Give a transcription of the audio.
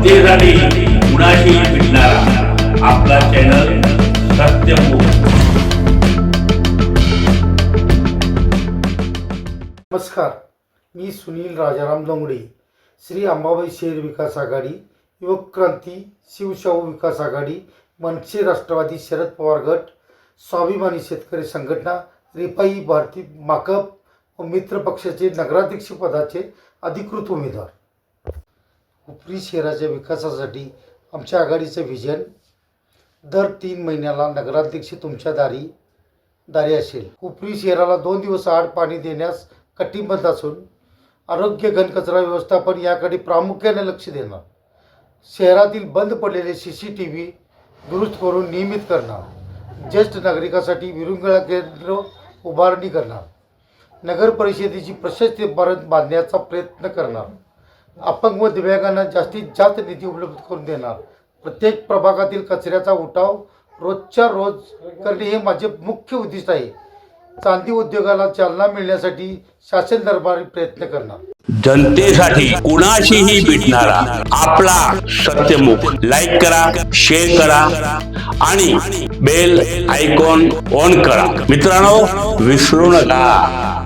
जनतेसाठी कुणाशी भेटणारा आपला चॅनल सत्यमुख नमस्कार मी सुनील राजाराम दोंगडे श्री अंबाबाई शहर विकास आघाडी युवक क्रांती शिवशाहू विकास आघाडी मनसे राष्ट्रवादी शरद पवार गट स्वाभिमानी शेतकरी संघटना रिपाई भारती माकप व मित्र पक्षाचे नगराध्यक्ष पदाचे अधिकृत उमेदवार. उपरी शहराच्या विकासासाठी आमच्या आघाडीचं व्हिजन दर तीन महिन्याला नगराध्यक्ष तुमच्या दारी दारी असेल. उपरी शहराला दोन दिवस आड पाणी देण्यास कटिबद्ध असून आरोग्य घनकचरा व्यवस्थापन याकडे प्रामुख्याने लक्ष देणार. शहरातील बंद पडलेले सी सी टी व्ही दुरुस्त करून नियमित करणार. ज्येष्ठ नागरिकासाठी विरुंगळा केंद्र उभारणी करणार. नगर परिषदेची प्रशस्ती परत बांधण्याचा प्रयत्न करणार. अपंग व दिव्यांगांना जास्तीत जास्त निधी उपलब्ध करून देणार. प्रत्येक प्रभागातील कचऱ्याचा उठाव रोजच्या रोज करणे हे माझे मुख्य उद्दिष्ट आहे. चांदी उद्योगाला चालना मिळण्यासाठी शासन दरबारी प्रयत्न करणार. जनतेसाठी कुणाशीही भेटणारा आपला सत्यमुख लाईक करा शेअर करा आणि बेल आयकॉन ऑन करा. मित्रांनो विसरू नका.